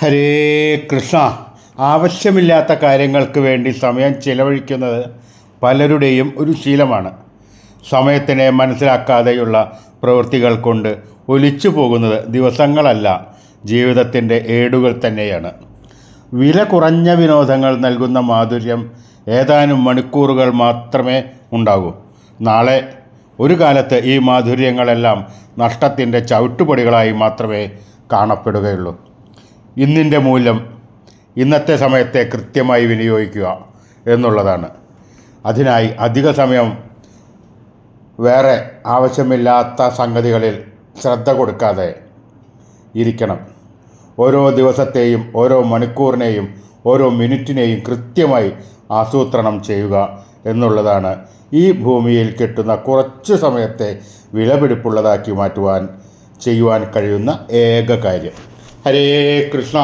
ഹരേ കൃഷ്ണ. ആവശ്യമില്ലാത്ത കാര്യങ്ങൾക്ക് വേണ്ടി സമയം ചിലവഴിക്കുന്നത് പലരുടെയും ഒരു ശീലമാണ്. സമയത്തിനെ മനസ്സിലാക്കാതെയുള്ള പ്രവൃത്തികൾ കൊണ്ട് ഒലിച്ചു പോകുന്നത് ദിവസങ്ങളല്ല ജീവിതത്തിന്റെ ഏടുകൾ തന്നെയാണ്. വില കുറഞ്ഞ വിനോദങ്ങൾ നൽകുന്ന മാധുര്യം ഏതാനും മണിക്കൂറുകൾ മാത്രമേ ഉണ്ടാകൂ. നാളെ ഒരു കാലത്ത് ഈ മാധുര്യങ്ങളെല്ലാം നഷ്ടത്തിന്റെ ചവിട്ടുപടികളായി മാത്രമേ കാണപ്പെടുകയുള്ളൂ. ഇന്നിന്റെ മൂല്യം ഇന്നത്തെ സമയത്തെ കൃത്യമായി വിനിയോഗിക്കുക എന്നുള്ളതാണ്. അതിനായി അധിക സമയം വേറെ ആവശ്യമില്ലാത്ത സംഗതികളിൽ ശ്രദ്ധ കൊടുക്കാതെ ഇരിക്കണം. ഓരോ ദിവസത്തെയും ഓരോ മണിക്കൂറിനെയും ഓരോ മിനിറ്റിനെയും കൃത്യമായി ആസൂത്രണം ചെയ്യുക എന്നുള്ളതാണ് ഈ ഭൂമിയിൽ കിട്ടുന്ന കുറച്ച് സമയത്തെ വിലപിടിപ്പുള്ളതാക്കി മാറ്റുവാൻ ചെയ്യുവാൻ കഴിയുന്ന ഏക കാര്യം. ഹരേ കൃഷ്ണ.